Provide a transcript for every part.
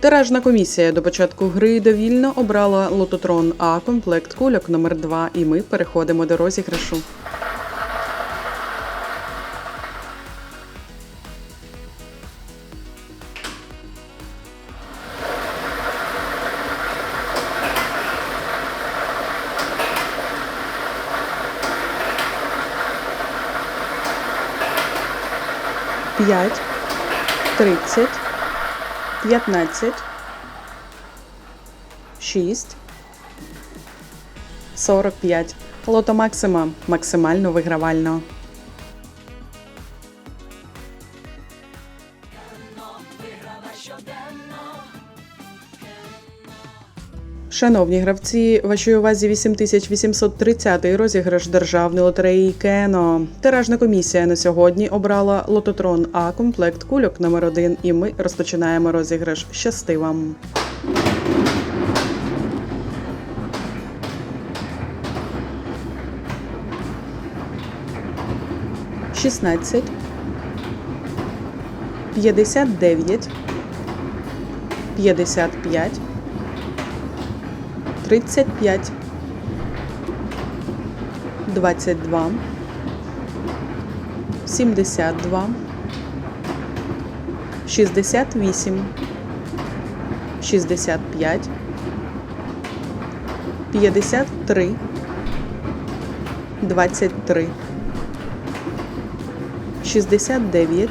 Тиражна комісія до початку гри довільно обрала лототрон А комплект кульок номер 2 і ми переходимо до розіграшу. П'ять, тридцять, п'ятнадцять, шість, сорок п'ять. Лото Максима максимально вигравально. Шановні гравці, вашій увазі 8830 розіграш державної лотереї Кено. Тиражна комісія на сьогодні обрала лототрон А комплект кульок номер 1 і ми розпочинаємо розіграш. Щасти вам! Шістнадцять, п'ятдесят дев'ять, п'ятдесят п'ять. 35, 22, 72, 68, 65, 53, 23, 69,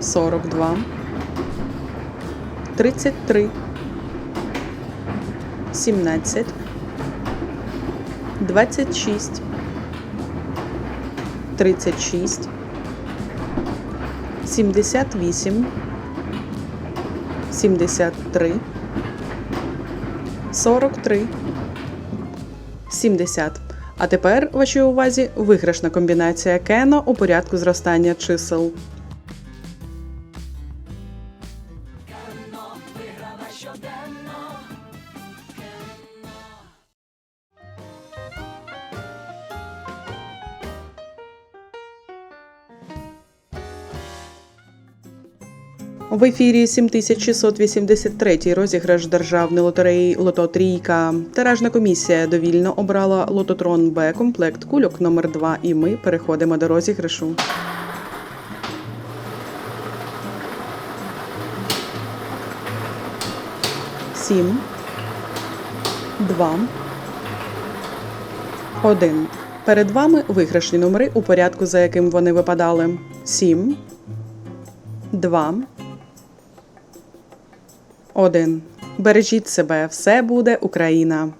42, 33, 17, 26, 36, 78, 73, 43, 70. А тепер вашій увазі виграшна комбінація Кено у порядку зростання чисел. В ефірі 7683 розіграш державної лотереї Лото Трійка. Тиражна комісія довільно обрала лототрон Б комплект кульок номер 2 і ми переходимо до розіграшу. Сім, два, один. Перед вами виграшні номери у порядку, за яким вони випадали. Сім, два. Один. Бережіть себе, все буде Україна.